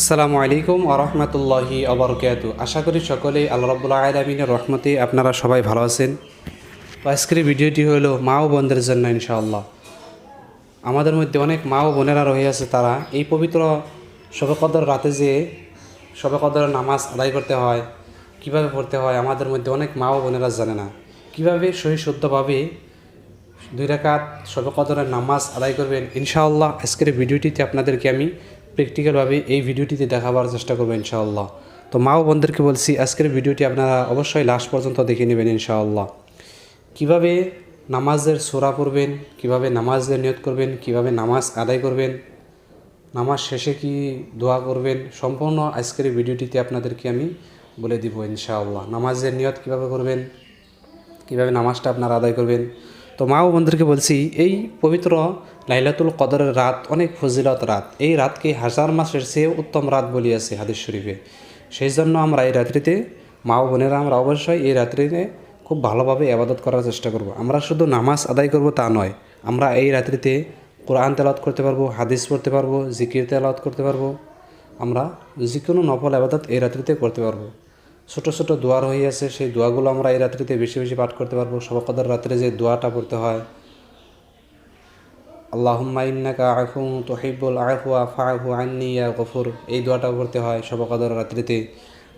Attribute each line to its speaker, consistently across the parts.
Speaker 1: আসসালামু আলাইকুম আরহামতুল্লাহি আবরকাত আশা করি সকলেই আল্লাহ রব্বুল্লাহ আলমিনের রহমতে আপনারা সবাই ভালো আছেন। আজকের ভিডিওটি হলো মা ও বোনদের জন্য ইনশাআল্লাহ। আমাদের মধ্যে অনেক মা ও বোনেরা রয়ে আছে তারা। এই পবিত্র শবে কদর রাতে যে শবে কদরের নামাজ আদায় করতে হয়, কীভাবে পড়তে হয়, আমাদের মধ্যে অনেক মা ও বোনেরা জানে না। কীভাবে সহি শুদ্ধভাবে দুই রাকাত শবে কদরের নামাজ আদায় করবেন, ইনশাআল্লাহ আজকের ভিডিওটিতে আপনাদেরকে আমি প্র্যাকটিক্যালভাবে এই ভিডিওটিতে দেখাবার চেষ্টা করব ইনশাআল্লাহ। তো মা ও বোনদেরকে বলছি, আজকের ভিডিওটি আপনারা অবশ্যই লাস্ট পর্যন্ত দেখে নেবেন ইনশাআল্লাহ। কীভাবে নামাজের সোরা পড়বেন, কীভাবে নামাজের নিয়ত করবেন, কীভাবে নামাজ আদায় করবেন, নামাজ শেষে কি দোয়া করবেন, সম্পূর্ণ আজকের ভিডিওটিতে আপনাদেরকে আমি বলে দিব ইনশাআল্লাহ। নামাজের নিয়ত কীভাবে করবেন, কীভাবে নামাজটা আপনারা আদায় করবেন তো মা ও বন্ধুদেরকে বলছি, এই পবিত্র লাইলাতুল কদরের রাত, অনেক ফজিলত রাত। এই রাতকে হাজার মাসের চেয়ে উত্তম রাত বলিয়াছে হাদিস শরীফে। সেই জন্য আমরা এই রাত্রিতে, মা ও বোনেরা আমরা অবশ্যই এই রাত্রিতে খুব ভালোভাবে আবাদত করার চেষ্টা করব। আমরা শুধু নামাজ আদায় করব তা নয়, আমরা এই রাত্রিতে কোরআন তেলাওয়াত করতে পারব, হাদিস পড়তে পারব, জিকির তেলাওয়াত করতে পারব। আমরা যে কোনো নফল আবাদত এই রাত্রিতে করতে পারব। ছোট ছোট দোয়া রহিয়াছে সেই দোয়াগুলো আমরা এই রাত্রিতে বেশি বেশি পাঠ করতে পারব। সবকদার রাত্রে যে দোয়াটা পড়তে হয়, আল্লাহুম্মা ইন্নাকা আফু তহিবুল আফু আফু আন্নি গফুর। এই দোয়াটা পড়তে হয় সবকদার রাত্রিতে।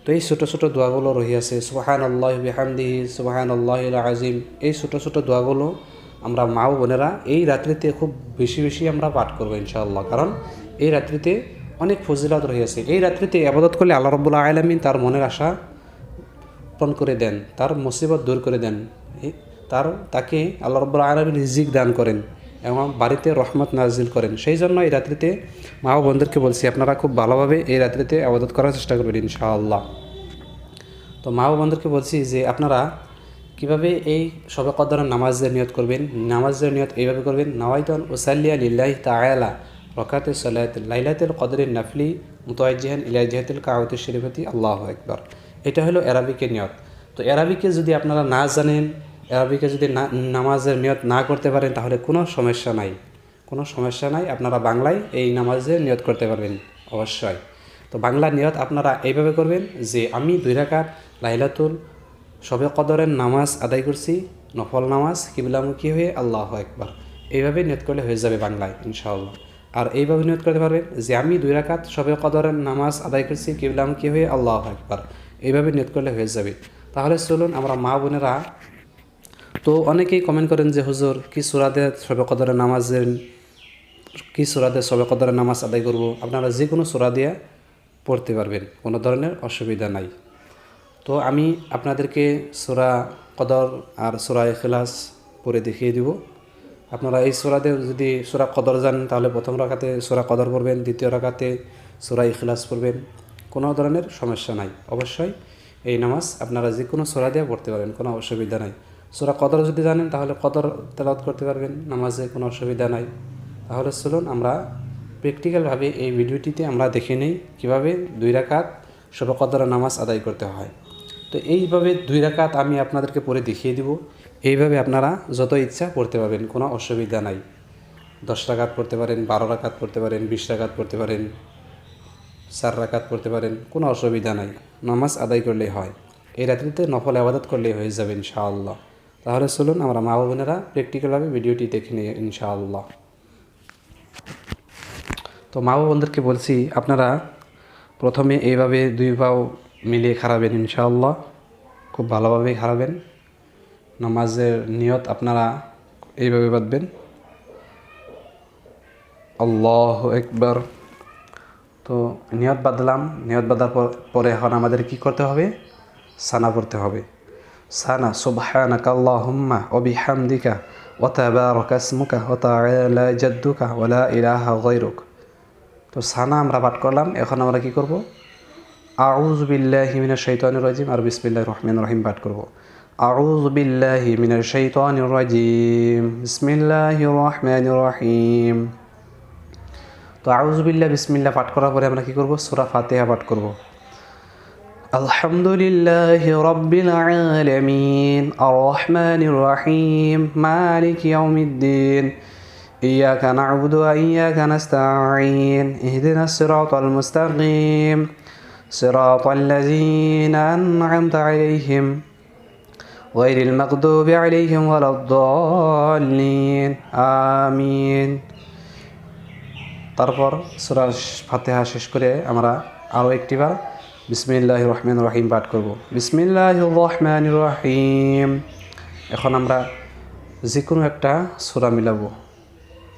Speaker 1: তো এই ছোটো ছোটো দোয়াগুলো রহিয়াছে সুবাহান আল্লাহ বিহামদিহি সুবাহান আল্লাহ আজিম এই ছোটো ছোটো দোয়াগুলো আমরা মা ও বোনেরা এই রাত্রিতে খুব বেশি বেশি আমরা পাঠ করব ইনশাআল্লাহ। কারণ এই রাত্রিতে অনেক ফজিলত রহিয়াছে এই রাত্রিতে আবাদত করলে আল্লাহ রব্বুল্লাহ আলমিন তার মনের আশা পূরণ করে দেন, তার মুসিবত দূর করে দেন। তার, তাকে আল্লাহ রব্বুল আলমী রিজিক দান করেন এবং বাড়িতে রহমত নাজিল করেন। সেই জন্য এই রাত্রিতে মা ও বোনদেরকে বলছি, আপনারা খুব ভালোভাবে এই রাত্রিতে আবাদত করার চেষ্টা করবেন ইনশাআল্লাহ। তো মা ও বোনদেরকে বলছি যে, আপনারা কীভাবে এই সবে কদরের নামাজের নিয়ত করবেন? নামাজের নিয়ত এইভাবে করবেন, নওয়াইতন ওসাল্লিয়া লিল্লাহ তায়ালা রকাতে সলায়ত লাইলাতুল কদরের নাফলি মুতাজিহান ইলাজিহাতুল কাওয়াত শরীফতি, আল্লাহ একবার এটা হলো অ্যারাবিকের নিয়ত। তো অ্যারাবিকে যদি আপনারা না জানেন, অ্যারাবিকে যদি না, নামাজের নিয়ত না করতে পারেন, তাহলে কোনো সমস্যা নাই। কোনো সমস্যা নাই, আপনারা বাংলায় এই নামাজের নিয়ত করতে পারবেন, অবশ্যই। তো বাংলা নিয়ত আপনারা এইভাবে করবেন যে, আমি দুই রাকাত লাইলাতুল সবে কদরের নামাজ আদায় করছি, নফল নামাজ, কিবলামুখী হয়ে আল্লাহ একবার এইভাবে নিয়ত করলে হয়ে যাবে বাংলায়, ইনশাআল্লাহ। আর এইভাবে নিয়ত করতে পারবেন যে, আমি দুই রাকাত সবে কদরের নামাজ আদায় করছি, কিবলামুখী হয়ে আল্লাহ একবার এইভাবে নিয়ত করলে হয়ে যাবে। তাহলে চলুন আমরা মা বোনেরা, তো অনেকেই কমেন্ট করেন যে, হুজুর, কি সুরাদে সবে কদরের নামাজের কি সুরাদে সবে কদরের নামাজ আদায় করব? আপনারা যে কোনো সুরা দিয়ে পড়তে পারবেন, কোনো ধরনের অসুবিধা নাই। তো আমি আপনাদেরকে সুরা কদর আর সুরা এখলাস পরে দেখিয়ে দিব। আপনারা এই সুরাতে যদি সুরা কদর জানেন, তাহলে প্রথম রাখাতে সুরা কদর পড়বেন, দ্বিতীয় রাখাতে সুরা ইখলাস পড়বেন। কোনো ধরনের সমস্যা নাই। অবশ্যই এই নামাজ আপনারা যে কোনো সোরা দিয়ে পড়তে পারেন, কোনো অসুবিধা নাই। সোরা কদর যদি জানেন, তাহলে কদর তেলাওয়াত করতে পারবেন, নামাজে কোনো অসুবিধা নাই। তাহলে চলুন আমরা প্র্যাকটিক্যালভাবে এই ভিডিওটিতে আমরা দেখে নিই কীভাবে দুই রাকাত শবে কদরের নামাজ আদায় করতে হয়। তো এইভাবে দুই রাকাত আমি আপনাদেরকে পরে দেখিয়ে দিব। এইভাবে আপনারা যত ইচ্ছা পড়তে পারবেন, কোনো অসুবিধা নাই। দশ রাকাত পড়তে পারেন, বারো রাকাত পড়তে পারেন, বিশ রাকাত পড়তে পারেন। চার রাকাত পড়তে পারেন, কোনো অসুবিধা নাই। নামাজ আদায় করলেই হয়। এই রাত্রিতে নফল আবাদত করলেই হয়ে যাবে ইনশাআল্লাহ। তাহলে চলুন আমরা মা বোনেরা প্র্যাকটিক্যালভাবে ভিডিওটি দেখে নিই ইনশাআল্লাহ। তো মা বোনদেরকে বলছি, আপনারা প্রথমে এইভাবে দুই পাও মিলিয়ে খারাবেন ইনশাআল্লাহ। খুব ভালোভাবেই খারাবেন নামাজের নিয়ত আপনারা এইভাবে বাঁধবেন। আল্লাহ একবার তো নিয়ত বাঁধলাম, নিয়ত বাঁধার পর এখন আমাদের কি করতে হবে? সানা পড়তে হবে। সানা, সুবহানাকা আল্লাহুম্মা ওয়া বিহামদিকা ওয়া তাবারাকা ইসমুকা ওয়া তাআলা জাদ্দুকা ওয়া লা ইলাহা গায়রুক। তো সানা আমরা পাঠ করলাম, এখন আমরা কি করব? আউজ বিল্লাহি মিনাশ শাইতানির রাজিম, আর বিসমিল্লাহির রহমানির রহিম পাঠ করব। আউজ বিল্লাহি মিনাশ শাইতানির রাজিম, বিসমিল্লাহির রহমানির রহিম। তো আউজবিল্লা বিসমিল্লা পাঠ করার পরে আমরা কি করব সূরা ফাতিহা পাঠ করব আলহামদুলিল্লাহ রব্বিল আলামিন আর রহমানির রহিম মালিক ইয়াউমিদ্দিন إياك نعبد وإياك نستعين اهدنا الصراط المستقيم صراط الذين أنعمت عليهم غير المغضوب عليهم ولا الضالين آمين তারপর সুরা ফাতেহা শেষ করে আমরা আরও একটিবার বিসমিল্লাহ রহমান রহিম পাঠ করব বিসমিল্লাহ রহমান রহিম এখন আমরা যে কোনো একটা সুরা মিলাবো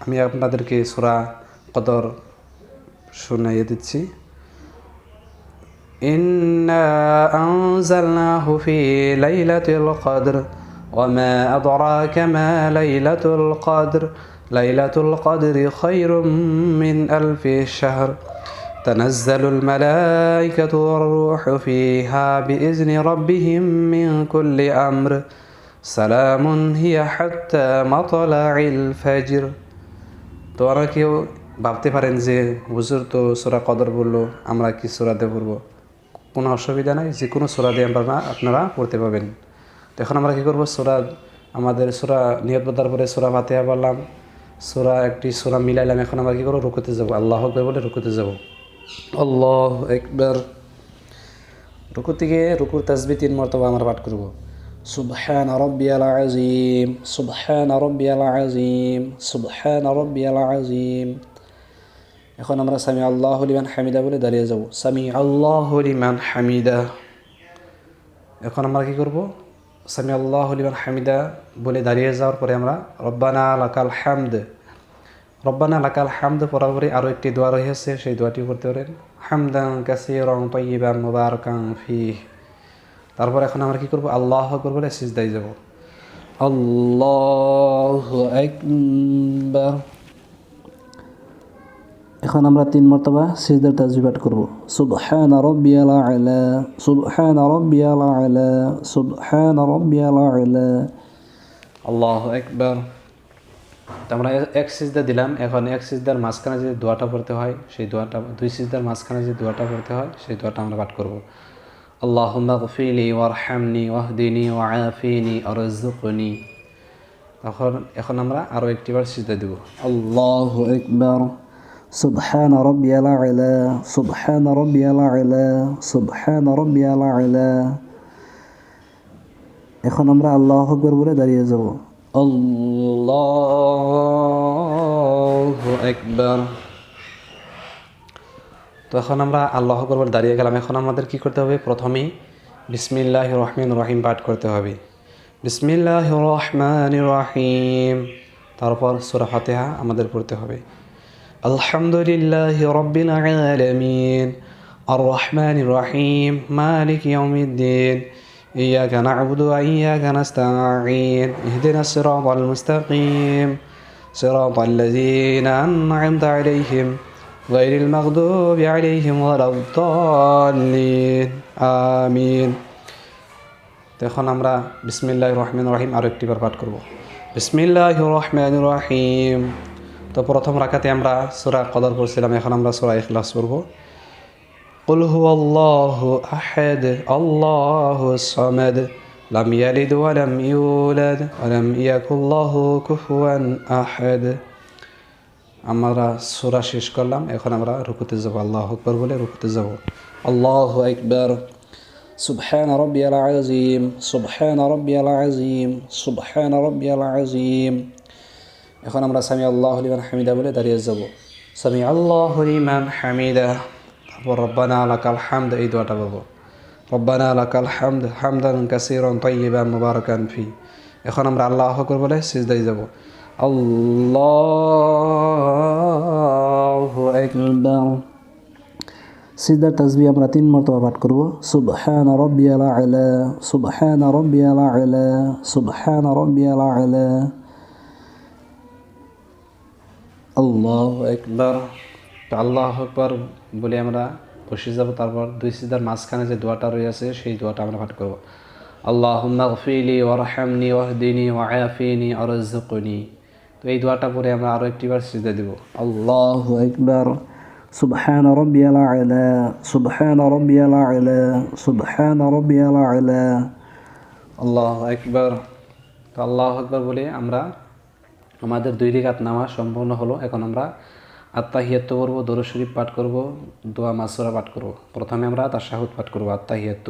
Speaker 1: আমি আপনাদেরকে সুরা কদর শুনাইয়ে দিচ্ছি إنا أنزلناه في ليلة القدر وما أدراك ما ليلة القدر ليلة القدر خير من ألف شهر تنزل الملائكة والروح فيها بإذن ربهم من كل أمر سلام هي حتى مطلع الفجر তোমরা কেউ ভাবতে পারেন যে হুজুর তো সোরা কদর বললো আমরা কি সোরাতে পড়বো কোনো অসুবিধা নাই যে কোনো সোরা দিয়ে আমরা আপনারা পড়তে পাবেন তো এখন আমরা কী করবো সোরা আমাদের সোরা নিয়তবদ্ধার পরে সোরা ফাতেহা বললাম সোরা একটি সোরা মিলাইলাম, এখন আমরা কী করব? রুকুতে যাব। আল্লাহ হকবে বলে রুকুতে যাব। আল্লাহ একবার রুকু থেকে রুকুর তাজবি তিন মর্তবা আমরা পাঠ করব। সুবহান রব্বিয়াল আজিম সুবহান রব্বিয়াল আজিম সুবহান রব্বিয়াল আজিম এখন আমরা সামি আল্লাহ হলিমান হামিদা বলে দাঁড়িয়ে যাব। সামি আল্লাহ হলিমান হামিদা। এখন আমরা কী করব? সামি আল্লাহ লিমান হামিদা বলে দাঁড়িয়ে যাওয়ার পরে আমরা রব্বানা লাকাল হামদ। রব্বানা লাকাল হামদ পরে আরও একটি দোয়া রয়েছে, সেই দোয়াটি করতে পারেন হামদাং কাসি রং পাইবান মুবারকাং ফি তারপর এখন আমরা কি করব? আল্লাহ আকবর বলে সিজদাই যাব। আল্লাহ একবার এখন আমরা তিন মর্তবা সিজদার তাজবিবাট করব সুবহান রাব্বিয়াল আলা সুবহান রাব্বিয়াল আলা সুবহান রাব্বিয়াল আলা আল্লাহু আকবার তো আমরা এক সিজদা দিলাম এখন এক সিজদার মাঝখানে যে দোয়াটা পড়তে হয় সেই দোয়াটা দুই সিজদার মাঝখানে যে দোয়াটা পড়তে হয় সেই দোয়াটা আমরা পাঠ করব اللهم اغفر لي وارحمني واهدني وعافيني وارزقني তখন এখন আমরা আরও একটিবার সিজদা দেব আল্লাহু আকবার سبحان ربي الأعلى سبحان ربي الأعلى سبحان ربي الأعلى এখন আমরা আল্লাহ আকবর বলে দাঁড়িয়ে যাব আল্লাহু আকবার তো এখন আমরা আল্লাহ আকবর বলে দাঁড়িয়ে গেলাম এখন আমাদের কি করতে হবে প্রথমেই বিসমিল্লাহ রহমান রহিম পাঠ করতে হবে বিসমিল্লাহ রহমান রহিম তারপর সুরা ফাতেহা আমাদের পড়তে হবে আলহামদুলিল্লাহ রব্বিল আলামিন আর রহমান রহিম মালিক ইয়াউমিদ্দিন إياك نعبد وإياك نستعين اهدنا الصراط المستقيم صراط الذين أنعمت عليهم غير المغضوب عليهم ولا الضالين آمين তো এখন আমরা বিসমিল্লাহ রহমান রহিম আরও একটিবার পাঠ করব বিসমিল্লাহ রহমান রহিম তো প্রথম রাখাতে আমরা সুরা কদর করছিলাম এখন আমরা সুরা ইখলাস করব قل هو الله أحد الله الصمد لم يلد ولم يولد ولم يكن له كفوا أحد আমরা সুরা শেষ করলাম এখন আমরা রুকুতে যাব আল্লাহ আকবর বলে রুকুতে যাব আল্লাহ একবার سبحان ربي العظيم سبحان ربي العظيم سبحان ربي العظيم এখন আমরা সামি আল্লাহ লিমান হামিদা বলে দাঁড়িয়ে যাব। সামি আল্লাহ লিমান হামিদা। তারপর রব্বানা লাকাল হামদ, এই দোয়াটা বলব। রব্বানা লাকাল হামদ, হামদান কাসিরন তাইয়িবান মুবারাকান ফি। এখন আমরা আল্লাহ আকবর বলে সিজদাই যাব। আল্লাহু আকবার। সিজদার তাসবিহ আমরা তিন মর্তবা পাঠ করব। সুবহান রাব্বিয়াল আলা, সুবহান রাব্বিয়াল আলা, সুবহান রাব্বিয়াল আলা। আল্লাহু আকবার তো আল্লাহ আকবার বলে আমরা বসে যাব তারপর দুই সিজদার মাঝখানে যে দোয়াটা রয়েছে সেই দোয়াটা আমরা পাঠ করব আল্লাহুম্মা গফিলি ওয়ারহামনি ওয়াহদিনি ওয়াআফিনি ওয়ারযুকনি তো এই দোয়াটা পরে আমরা আরও একটিবার সিজদা দেব আল্লাহু আকবার سبحان ربي الأعلى سبحان ربي الأعلى سبحان ربي الأعلى আল্লাহ একবার তো আল্লাহ আকবার বলে আমরা আমাদের দুই রিকাত নামাজ সম্পূর্ণ হলো এখন আমরা আত্মাহিয়াত্ত করবো দরুদ শরীফ পাঠ করব দোয়া মাসুরা পাঠ করব প্রথমে আমরা তাশাহুদ পাঠ করব আত্মাহিয়াত্ত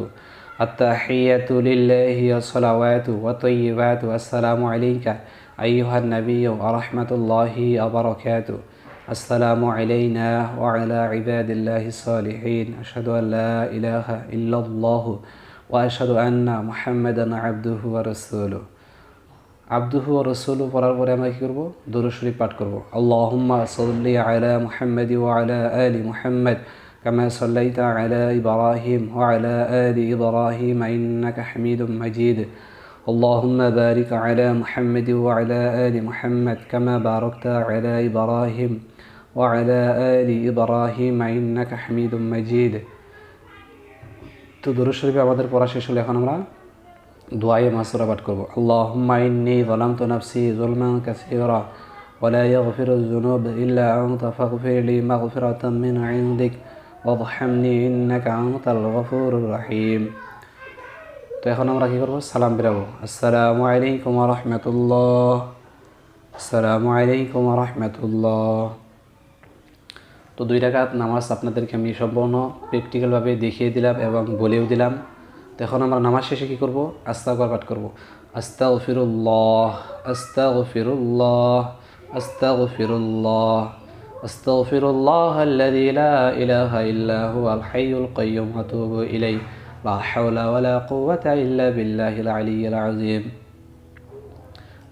Speaker 1: আত্তাহিয়াতু লিল্লাহি ওয়াসসালাওয়াতু ওয়া তাইয়্যিবাতু আসসালামু আলাইকা আইয়ুহান নাবিয়্যু ওয়া রাহমাতুল্লাহি ওয়া বারাকাতুহু السلام علينا وعلى عباد الله الصالحين أشهد أن لا إله إلا الله وأشهد أن محمدا عبده ورسوله আব্দুহু ও রসুলু পড়ার পরে আমরা কী করবো দরুদ শরীফ পাঠ করবো আল্লাহুম্মা সাল্লি আলা মুহাম্মাদ ওয়া আলা আলি মুহাম্মাদ كما صليت على إبراهيم وعلى آل إبراهيم إنك حميد مجيد اللهم بارك على محمد وعلى آل محمد كما باركت على إبراهيم وعلى آل إبراهيم إنك حميد مجيد তো দরুদ শরীফে আমাদের পড়া শেষ হলে এখন আমরা দোয়ায়ে মাসুরা পাঠ করবো আল্লাহুম্মা ইন্নী যালামতু নাফসি যুলমান কাসীরা ولا يغفر الذنوب إلا أنت فاغفر لي مغفرة من عندك وارحمني إنك أنت الغفور الرحيم তো এখন আমরা কি করবো সালাম বেরাবো আসসালামু আলাইকুম রহমতুল্লাহ আসসালামু আলাইকুম রহমতুল্লাহ তো দুই রাকাত নামাজ আপনাদেরকে আমি সম্পূর্ণ প্র্যাকটিক্যালভাবে দেখিয়ে দিলাম এবং বলেও দিলাম তো তখন আমরা নামাজ শেষে কি করব? আস্তা পাঠ করব। আস্তাগফিরুল্লাহ আস্তাগফিরুল্লাহ আস্তাগফিরুল্লাহ أستغفر الله الذي لا إله إلا هو الحي القيوم أتوب إليه لا حول ولا قوة إلا بالله العلي العظيم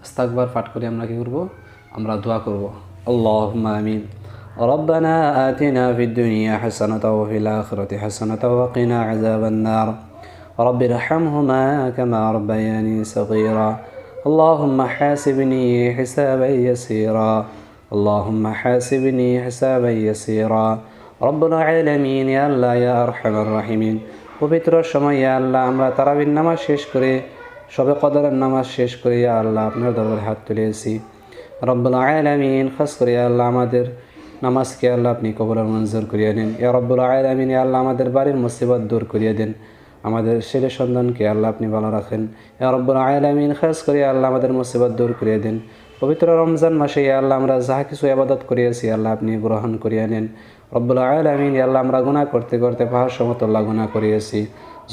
Speaker 1: استغفر পাঠ করে আমরা কি করব? আমরা দোয়া করব। اللهم آمين ربنا آتنا في الدنيا حسنة وفي الآخرة حسنة وقنا عذاب النار رب ارحمهما كما ربياني صغيرا اللهم حاسبني حسابا يسيرا اللهم حاسبني حسابا يسيرا رب العالمين يا الله يا أرحم الراحمين পবিত্র সময় ইয়া আল্লাহ আমরা তারাবির নামাজ শেষ করে সবে কদরের নামাজ শেষ করে ইয়া আল্লাহ আপনার দরবারে হাত তুলেছি রব্বুল আলামিন খাস করে ইয়া আল্লাহ আমাদের নামাজকে আল্লাহ আপনি কবরের মঞ্জুর করিয়ে নিন ইয়া রব্বুল আলামিন ইয়া আল্লাহ আমাদের বাড়ির মুসিবত দূর করিয়ে দেন আমাদের ছেলে সন্তানকে আল্লাহ আপনি ভালো রাখেন। রব্বুল আলামিন, খাস করে আল্লাহ আমাদের মুসিবত দূর করিয়ে দেন। পবিত্র রমজান মাসে আল্লাহ আমরা যাহা কিছু আবাদত করিয়াছি, আল্লাহ আপনি গ্রহণ করিয়া নেন। রব্বুল আলামিন, ইয়া আল্লাহ আমরা গুনাহ করতে করতে পাহাড় সমতুল্লাহ গুণা করিয়াছি।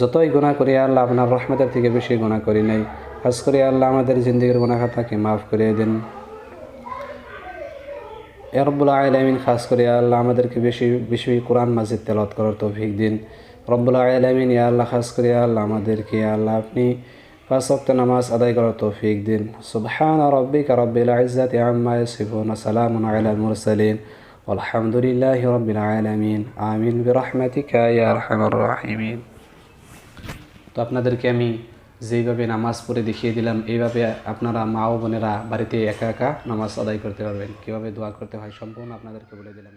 Speaker 1: যতই গুণা করি আল্লাহ আপনার রহমতের থেকে বেশি গুনাহ করি নাই। খাস করে আল্লাহ আমাদের জিন্দগির গুনাহ খাতাকে মাফ করিয়ে দেন। এ রব্বুল আলামিন, খাস করে আল্লাহ আমাদেরকে বেশি বেশি কোরআন মাজিদ তেলাওয়াত করার তৌফিক দিন। রব্বুল্লা আলমিন, ইয়া আল্লাহ, খাস করে আল্লাহ, আমাদেরকে আল্লাহ, আপনি ফাঁসক্ত নামাজ আদায় করার তৌফিক দিন। সুবহান রব্বিক রব্বিল ইজ্জাতি আম্মা সিফুন সালামুন আলমুর সালিম আলহামদুলিল্লাহ রব্বিল আলমিন। আমিন বিরহমাতিকা, ইয়া আরহামার রাহিমিন। তো আপনাদেরকে আমি যেইভাবে নামাজ পড়ে দেখিয়ে দিলাম, এইভাবে আপনারা মা ও বোনেরা বাড়িতে একা একা নামাজ আদায় করতে পারবেন। কীভাবে দোয়া করতে হয় সম্পূর্ণ আপনাদেরকে বলে দিলাম